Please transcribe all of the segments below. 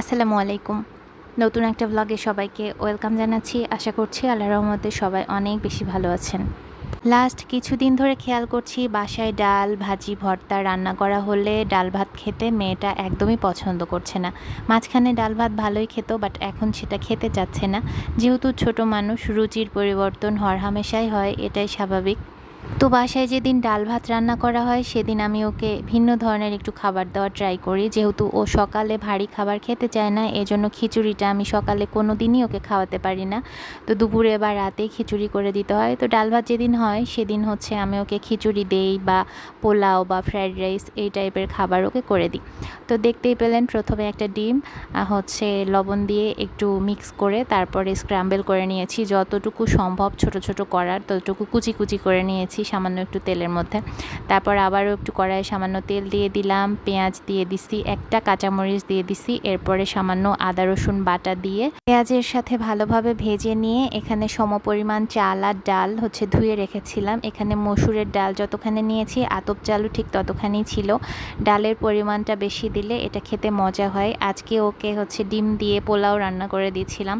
আসসালামু আলাইকুম। নতুন একটা ব্লগে সবাইকে ওয়েলকাম জানাচ্ছি। আশা করছি আল্লাহ রহমতে সবাই অনেক বেশি ভালো আছেন। লাস্ট কিছুদিন ধরে খেয়াল করছি বাসায় ডাল, ভাজি, ভর্তা রান্না করা হলে ডাল ভাত খেতে মেয়েটা একদমই পছন্দ করছে না। মাঝখানে ডাল ভাত ভালোই খেত বাট এখন সেটা খেতে চাচ্ছে না। যেহেতু ছোট মানুষ, রুচির পরিবর্তন, হরহামেশাই হয়, এটাই স্বাভাবিক। তো বাসায় যেদিন ডাল ভাত রান্না করা হয়, সেদিন আমি ওকে ভিন্ন ধরনের একটু খাবার দেওয়ার ট্রাই করি। যেহেতু ও সকালে ভারী খাবার খেতে চায় না, এজন্য খিচুড়িটা আমি সকালে কোনো দিনই ওকে খাওয়াতে পারি না। তো দুপুরে বা রাতে খিচুড়ি করে দিতে হয়। তো ডাল ভাত যেদিন হয়, সেদিন হচ্ছে আমি ওকে খিচুড়ি দেই বা পোলাও বা ফ্রাইড রাইস এই টাইপের খাবার ওকে করে দিই। তো দেখতেই পেলেন প্রথমে একটা ডিম হচ্ছে লবণ দিয়ে একটু মিক্স করে তারপরে স্ক্র্যাম্বল করে নিয়েছি। যতটুকু সম্ভব ছোট ছোট করার, ততটুকু কুচি কুচি করে নিয়েছি। সামান্য একটু তেলের মধ্যে। তারপর আবারও একটু কড়াইয়ে সামান্য তেল দিয়ে দিলাম, পেঁয়াজ দিয়ে দিছি, একটা কাঁচামরিচ দিয়ে দিছি, এরপরে সামান্য আদা, রসুন বাটা দিয়ে পেঁয়াজের সাথে ভালোভাবে ভেজে নিয়ে এখানে সমপরিমাণ চাল আর ডাল হচ্ছে ধুয়ে রেখেছিলাম। এখানে মসুরের ডাল যতখানি নিয়েছি, আতপ চালও ঠিক ততখানি ছিল। ডালের পরিমাণটা বেশি দিলে এটা খেতে মজা হয়। আজকে ওকে হচ্ছে ডিম দিয়ে পোলাও রান্না করে দিয়েছিলাম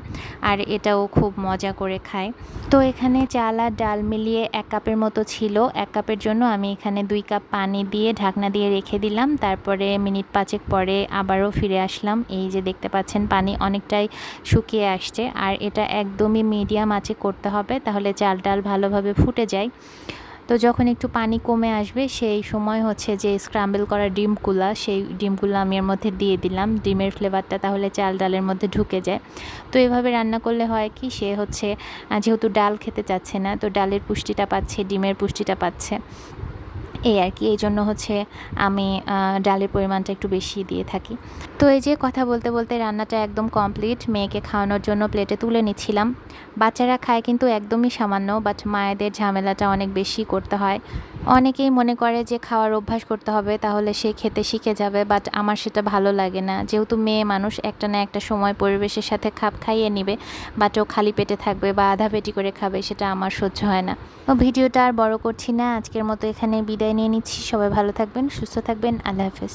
আর এটাও খুব মজা করে খায়। তো এখানে চাল আর ডাল মিলিয়ে এক কাপের মতো ছিল, এক কাপের জন্য আমি এখানে দুই কাপ পানি দিয়ে ঢাকনা দিয়ে রেখে দিলাম। তারপরে মিনিট পাঁচেক পরে আবারও ফিরে আসলাম। এই যে দেখতে পাচ্ছেন, পানি অনেকটাই শুকিয়ে আসছে। আর এটা একদমই মিডিয়াম আছে করতে হবে, তাহলে চাল ডাল ভালোভাবে ফুটে যায়। তো যখন একটু পানি কমে আসবে, সেই সময় হচ্ছে যে স্ক্রাম্বল করা ডিমগুলা, সেই ডিমগুলো আমি এর মধ্যে দিয়ে দিলাম। ডিমের ফ্লেভারটা তাহলে চাল ডালের মধ্যে ঢুকে যায়। তো এভাবে রান্না করলে হয় কি, সে হচ্ছে যেহেতু ডাল খেতে চাচ্ছে না, তো ডালের পুষ্টিটা পাচ্ছে, ডিমের পুষ্টিটা পাচ্ছে। এই আর কি এই জন্য হচ্ছে আমি ডালের পরিমাণটা একটু বেশি দিয়ে থাকি। তো এই যে কথা বলতে বলতে রান্নাটা একদম কমপ্লিট মেয়েকে খাওয়ানোর জন্য প্লেটে তুলে নিচ্ছিলাম। বাচ্চারা খায় কিন্তু একদমই সামান্য বাট মায়েদের ঝামেলাটা অনেক বেশি করতে হয়। অনেকেই মনে করে যে খাওয়ার অভ্যাস করতে হবে, তাহলে সে খেতে শিখে যাবে বাট আমার সেটা ভালো লাগে না। যেহেতু মেয়ে মানুষ, একটা না একটা সময় পরিবেশের সাথে খাপ খাইয়ে নিবে বাট ও খালি পেটে থাকবে বা আধা পেটি করে খাবে, সেটা আমার সহ্য হয় না। ও ভিডিওটা আর বড় করছি না, আজকের মতো এখানে বিদায় নিয়ে নিচ্ছি। সবাই ভালো থাকবেন, সুস্থ থাকবেন, আল্লাহ হাফেজ।